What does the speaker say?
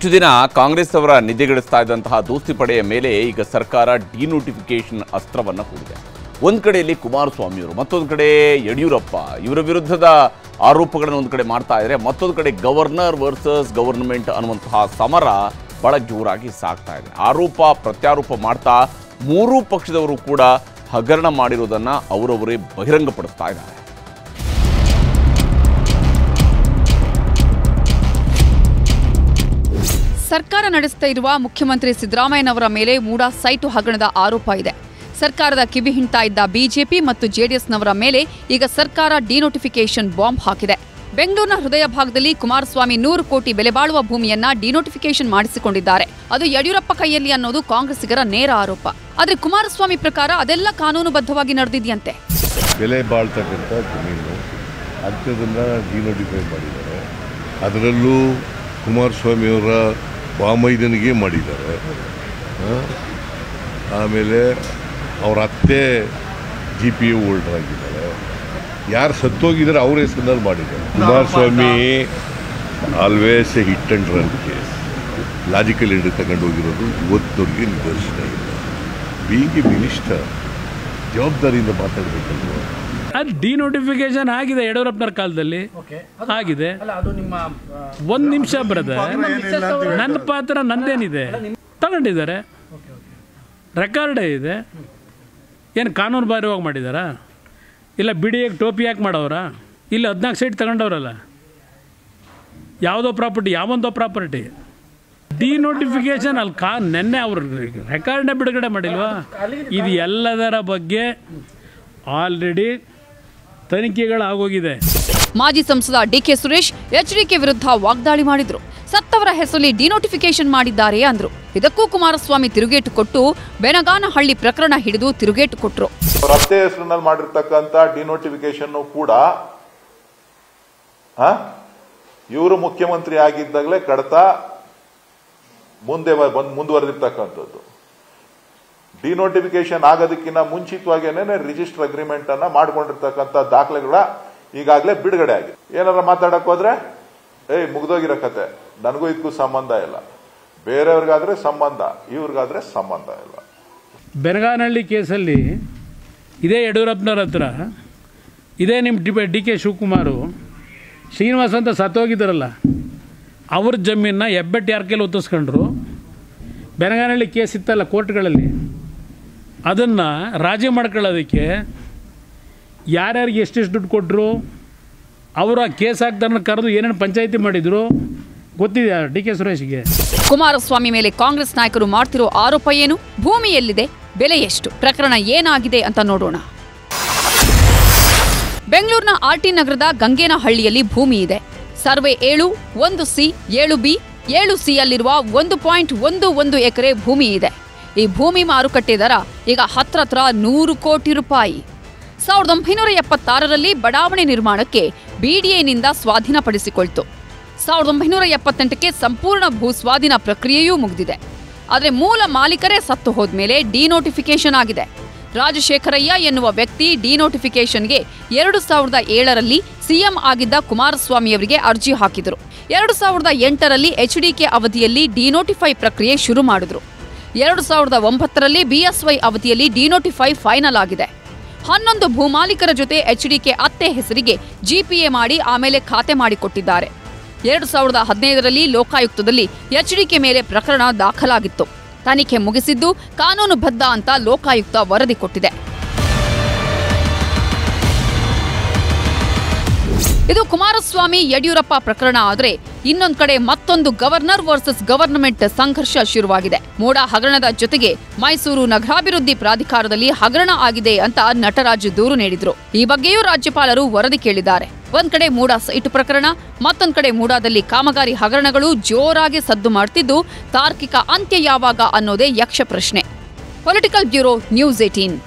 ಇಷ್ಟು ದಿನ ಕಾಂಗ್ರೆಸ್ ಅವರ ನಿಧಿಗಳಿಸ್ತಾ ಇದ್ದಂತಹ ದೋಸ್ತಿ ಪಡೆಯ ಮೇಲೆ ಈಗ ಸರ್ಕಾರ ಡಿನೋಟಿಫಿಕೇಶನ್ ಅಸ್ತ್ರವನ್ನು ಕೂಡಿದೆ ಒಂದು ಕಡೆಯಲ್ಲಿ ಕುಮಾರಸ್ವಾಮಿಯವರು, ಮತ್ತೊಂದು ಕಡೆ ಯಡಿಯೂರಪ್ಪ, ಇವರ ವಿರುದ್ಧದ ಆರೋಪಗಳನ್ನು ಒಂದು ಕಡೆ ಮಾಡ್ತಾ ಇದ್ದಾರೆ ಮತ್ತೊಂದು ಕಡೆ ಗವರ್ನರ್ ವರ್ಸಸ್ ಗವರ್ನಮೆಂಟ್ ಅನ್ನುವಂತಹ ಸಮರ ಬಹಳ ಜೋರಾಗಿ ಸಾಗ್ತಾ ಇದೆ. ಆರೋಪ, ಪ್ರತ್ಯಾರೋಪ ಮಾಡ್ತಾ ಮೂರೂ ಪಕ್ಷದವರು ಕೂಡ ಹಗರಣ ಮಾಡಿರೋದನ್ನು ಅವರವರೇ ಬಹಿರಂಗಪಡಿಸ್ತಾ ಇದ್ದಾರೆ. ಸರ್ಕಾರ ನಡೆಸ್ತಾ ಇರುವ ಮುಖ್ಯಮಂತ್ರಿ ಸಿದ್ದರಾಮಯ್ಯನವರ ಮೇಲೆ ಮೂಡಾ ಸೈಟು ಹಗರಣದ ಆರೋಪ ಇದೆ. ಸರ್ಕಾರದ ಕಿವಿ ಹಿಂಡ್ತಾ ಇದ್ದ ಬಿಜೆಪಿ ಮತ್ತು ಜೆಡಿಎಸ್ನವರ ಮೇಲೆ ಈಗ ಸರ್ಕಾರ ಡಿನೋಟಿಫಿಕೇಷನ್ ಬಾಂಬ್ ಹಾಕಿದೆ. ಬೆಂಗಳೂರಿನ ಹೃದಯ ಭಾಗದಲ್ಲಿ ಕುಮಾರಸ್ವಾಮಿ ನೂರು ಕೋಟಿ ಬೆಲೆ ಬಾಳುವ ಭೂಮಿಯನ್ನ ಡಿನೋಟಿಫಿಕೇಷನ್ ಮಾಡಿಸಿಕೊಂಡಿದ್ದಾರೆ. ಅದು ಯಡಿಯೂರಪ್ಪ ಕೈಯಲ್ಲಿ ಅನ್ನೋದು ಕಾಂಗ್ರೆಸ್ಸಿಗರ ನೇರ ಆರೋಪ. ಆದರೆ ಕುಮಾರಸ್ವಾಮಿ ಪ್ರಕಾರ ಅದೆಲ್ಲ ಕಾನೂನುಬದ್ಧವಾಗಿ ನಡೆದಿದೆಯಂತೆ? ಬೆಲೆ ಬಾಳ್ತಕ್ಕಂಥ ಜಮೀನು ಡಿನೋಟಿಫೈ ಮಾಡಿದ್ದಾರೆ. ಅದರಲ್ಲೂ ಕುಮಾರಸ್ವಾಮಿಯವರ ಬಾಮೈದನಿಗೆ ಮಾಡಿದ್ದಾರೆ. ಆಮೇಲೆ ಅವ್ರ ಅತ್ತೆ ಜಿ ಪಿ ಯು ಹೋಲ್ಡರ್ ಆಗಿದ್ದಾರೆ. ಯಾರು ಸತ್ತೋಗಿದ್ದಾರೆ ಅವ್ರ ಹೆಸರಿನಲ್ಲಿ ಮಾಡಿದ್ದಾರೆ. Kumaraswamy always a hit and run case. Logical end ತಗೊಂಡು ಹೋಗಿರೋದು ಇವತ್ತವ್ರಿಗೆ ನಿದರ್ಶನ ಇಲ್ಲ. ಬೀಯಿಂಗ್ ಎ ಮಿನಿಸ್ಟರ್ ಜವಾಬ್ದಾರಿಯಿಂದ ಮಾತಾಡಬೇಕಲ್ವ? ಅದು ಡಿನೋಟಿಫಿಕೇಶನ್ ಆಗಿದೆ ಯಡಿಯೂರಪ್ಪನವ್ರ ಕಾಲದಲ್ಲಿ. ಆಗಿದೆ. ಒಂದು ನಿಮಿಷ ಬ್ರದರ್. ನನ್ನ ಪಾತ್ರ ನಂದೇನಿದೆ? ತಗೊಂಡಿದ್ದಾರೆ. ರೆಕಾರ್ಡೇ ಇದೆ. ಏನು ಕಾನೂನು ಬಾಹಿರವಾಗಿ ಮಾಡಿದಾರಾ? ಇಲ್ಲ ಬಿಡಿಯಾಗಿ ಟೋಪಿ ಯಾಕೆ ಮಾಡೋರ ಇಲ್ಲ ಹದಿನಾಲ್ಕು ಸೈಟ್ ತಗೊಂಡವ್ರಲ್ಲ? ಯಾವುದೋ ಪ್ರಾಪರ್ಟಿ ಯಾವೊಂದೋ ಪ್ರಾಪರ್ಟಿ. ಡಿನೋಟಿಫಿಕೇಶನ್ ಅಲ್ಲಿ ಕಾ ನೆನ್ನೆ ಅವರು ರೆಕಾರ್ಡ್ನೇ ಬಿಡುಗಡೆ ಮಾಡಿಲ್ವಾ? ಇದು ಎಲ್ಲದರ ಬಗ್ಗೆ ಆಲ್ರೆಡಿ ತನಿಖೆಗಳಾಗೋಗಿದೆ. ಮಾಜಿ ಸಂಸದ ಡಿಕೆ ಸುರೇಶ್ ಎಚ್ಡಿಕೆ ವಿರುದ್ಧ ವಾಗ್ದಾಳಿ ಮಾಡಿದ್ರು. ಸತ್ತವರ ಹೆಸರಲ್ಲಿ ಡಿನೋಟಿಫಿಕೇಶನ್ ಮಾಡಿದ್ದಾರೆ ಅಂದ್ರು. ಇದಕ್ಕೂ ಕುಮಾರಸ್ವಾಮಿ ತಿರುಗೇಟು ಕೊಟ್ಟು ಬೆನಗಾನಹಳ್ಳಿ ಪ್ರಕರಣ ಹಿಡಿದು ತಿರುಗೇಟು ಕೊಟ್ಟರು ಅವ್ರ ಅತ್ತೆ ಹೆಸರಿನಲ್ಲಿ ಮಾಡಿರ್ತಕ್ಕಂಥ ಡಿನೋಟಿಫಿಕೇಶನ್ ಕೂಡ ಇವರು ಮುಖ್ಯಮಂತ್ರಿ ಆಗಿದ್ದಾಗಲೇ ಕಡತ ಮುಂದೆ ಬ- ಬಂದ್ ಮುಂದುವರೆದಿರ್ತಕ್ಕಂಥದ್ದು. ಡಿನೋಟಿಫಿಕೇಶನ್ ಆಗೋದಕ್ಕಿಂತ ಮುಂಚಿತವಾಗಿನೇ ರಿಜಿಸ್ಟರ್ ಅಗ್ರಿಮೆಂಟ್ ಅನ್ನ ಮಾಡ್ಕೊಂಡಿರ್ತಕ್ಕಂಥ ದಾಖಲೆಗಳ ಈಗಾಗಲೇ ಬಿಡುಗಡೆ ಆಗಿದೆ. ಏನಾರ ಮಾತಾಡಕ್ ಹೋದ್ರೆ, ಏಯ್, ಮುಗ್ದೋಗಿರೋ ಕತೆ. ನನಗೂ ಇದಕ್ಕೂ ಸಂಬಂಧ ಇಲ್ಲ. ಬೇರೆಯವ್ರಿಗಾದ್ರೆ ಸಂಬಂಧ, ಇವ್ರಿಗಾದ್ರೆ ಸಂಬಂಧ ಇಲ್ಲ. ಬೆನಗಾನಹಳ್ಳಿ ಕೇಸಲ್ಲಿ ಇದೇ ಯಡಿಯೂರಪ್ಪನವ್ರ ಹತ್ರ, ಇದೇ ನಿಮ್ಮ D D K Shivakumar, Srinivas ಅಂತ ಸತ್ತೋಗಿದ್ದಾರಲ್ಲ, ಅವ್ರ ಜಮೀನನ್ನ ಹೆಬ್ಬೆಟ್ಟು ಯಾರ ಕೈಲಿ ಒತ್ತಿಸ್ಕೊಂಡ್ರು? ಬೆನಗಾನಹಳ್ಳಿ ಕೇಸ್ ಇತ್ತಲ್ಲ ಕೋರ್ಟ್ಗಳಲ್ಲಿ. ಅದನ್ನು ರಾಜಿ ಮಾಡ್ಕೊಳ್ಳೋದಕ್ಕೆ ಯಾರ್ಯಾರಿಗೆ ಎಷ್ಟೆಷ್ಟು ದುಡ್ಡು ಕೊಟ್ಟರು ಅವರು ಆ ಕೇಸ್ ಹಾಕ್ದಾರನ್ನ ಕರೆದು ಏನೇನು ಪಂಚಾಯಿತಿ ಮಾಡಿದರು ಗೊತ್ತಿದೆ ಡಿ ಕೆ ಸುರೇಶ್ಗೆ? ಕುಮಾರಸ್ವಾಮಿ ಮೇಲೆ ಕಾಂಗ್ರೆಸ್ ನಾಯಕರು ಮಾಡ್ತಿರೋ ಆರೋಪ ಏನು? ಭೂಮಿ ಎಲ್ಲಿದೆ ಬೆಲೆ ಎಷ್ಟು? ಪ್ರಕರಣ ಏನಾಗಿದೆ ಅಂತ ನೋಡೋಣ. ಬೆಂಗಳೂರಿನ ಆರ್ ಟಿ ನಗರದ ಗಂಗೇನಹಳ್ಳಿಯಲ್ಲಿ ಭೂಮಿ ಇದೆ. ಸರ್ವೆ ಏಳು, ಒಂದು ಸಿ, ಏಳು ಬಿ, ಏಳು ಸಿ ಯಲ್ಲಿರುವ ಒಂದು ಪಾಯಿಂಟ್ ಒಂದು ಒಂದು ಎಕರೆ ಭೂಮಿ ಇದೆ. ಈ ಭೂಮಿ ಮಾರುಕಟ್ಟೆ ದರ ಈಗ ಹತ್ರತ್ರ ನೂರು ಕೋಟಿ ರೂಪಾಯಿ. ಸಾವಿರದ ಒಂಬೈನೂರ ಎಪ್ಪತ್ತಾರರಲ್ಲಿ ಬಡಾವಣೆ ನಿರ್ಮಾಣಕ್ಕೆ ಬಿಡಿಎನಿಂದ ಸ್ವಾಧೀನಪಡಿಸಿಕೊಳ್ತು. ಸಾವಿರದ ಒಂಬೈನೂರ ಎಪ್ಪತ್ತೆಂಟಕ್ಕೆ ಸಂಪೂರ್ಣ ಭೂ ಸ್ವಾಧೀನ ಪ್ರಕ್ರಿಯೆಯೂ ಮುಗಿದಿದೆ. ಆದರೆ ಮೂಲ ಮಾಲೀಕರೇ ಸತ್ತು ಹೋದ್ಮೇಲೆ ಡಿನೋಟಿಫಿಕೇಶನ್ ಆಗಿದೆ. ರಾಜಶೇಖರಯ್ಯ ಎನ್ನುವ ವ್ಯಕ್ತಿ ಡಿನೋಟಿಫಿಕೇಶನ್ಗೆ ಎರಡು ಸಾವಿರದ ಏಳರಲ್ಲಿ ಸಿಎಂ ಆಗಿದ್ದ ಕುಮಾರಸ್ವಾಮಿಯವರಿಗೆ ಅರ್ಜಿ ಹಾಕಿದರು. ಎರಡು ಸಾವಿರದ ಎಂಟರಲ್ಲಿ ಎಚ್ಡಿಕೆ ಅವಧಿಯಲ್ಲಿ ಡಿನೋಟಿಫೈ ಪ್ರಕ್ರಿಯೆ ಶುರು ಮಾಡಿದ್ರು. ಎರಡು ಸಾವಿರದ ಒಂಬತ್ತರಲ್ಲಿ ಬಿಎಸ್ವೈ ಅವಧಿಯಲ್ಲಿ ಡಿನೋಟಿಫೈ ಫೈನಲ್ ಆಗಿದೆ. ಹನ್ನೊಂದು ಭೂಮಾಲೀಕರ ಜೊತೆ ಎಚ್ಡಿಕೆ ಅತ್ತೆ ಹೆಸರಿಗೆ ಜಿಪಿಎ ಮಾಡಿ ಆಮೇಲೆ ಖಾತೆ ಮಾಡಿಕೊಟ್ಟಿದ್ದಾರೆ. ಎರಡು ಸಾವಿರದ ಹದಿನೈದರಲ್ಲಿ ಲೋಕಾಯುಕ್ತದಲ್ಲಿ ಎಚ್ಡಿಕೆ ಮೇಲೆ ಪ್ರಕರಣ ದಾಖಲಾಗಿತ್ತು. ತನಿಖೆ ಮುಗಿಸಿದ್ದು ಕಾನೂನುಬದ್ಧ ಅಂತ ಲೋಕಾಯುಕ್ತ ವರದಿ ಕೊಟ್ಟಿದೆ. ಇದು ಕುಮಾರಸ್ವಾಮಿ ಯಡಿಯೂರಪ್ಪ ಪ್ರಕರಣ ಆದರೆ ಇನ್ನೊಂದ್ ಕಡೆ ಮತ್ತೊಂದು ಗವರ್ನರ್ ವರ್ಸಸ್ ಗವರ್ನಮೆಂಟ್ ಸಂಘರ್ಷ ಶುರುವಾಗಿದೆ. ಮೋಡ ಹಗರಣದ ಜೊತೆಗೆ ಮೈಸೂರು ನಗರಾಭಿವೃದ್ಧಿ ಪ್ರಾಧಿಕಾರದಲ್ಲಿ ಹಗರಣ ಆಗಿದೆ ಅಂತ ನಟರಾಜ್ ದೂರು ನೀಡಿದ್ರು. ಈ ಬಗ್ಗೆಯೂ ರಾಜ್ಯಪಾಲರು ವರದಿ ಕೇಳಿದ್ದಾರೆ. ಒಂದ್ ಕಡೆ ಮೂಡಾ ಸೈಟ್ ಪ್ರಕರಣ, ಮತ್ತೊಂದ್ ಕಡೆ ಮೂಡಾದಲ್ಲಿ ಕಾಮಗಾರಿ ಹಗರಣಗಳು ಜೋರಾಗಿ ಸದ್ದು ಮಾಡ್ತಿದ್ದು ತಾರ್ಕಿಕ ಅಂತ್ಯ ಯಾವಾಗ ಅನ್ನೋದೇ ಯಕ್ಷ ಪ್ರಶ್ನೆ. Political bureau news eighteen.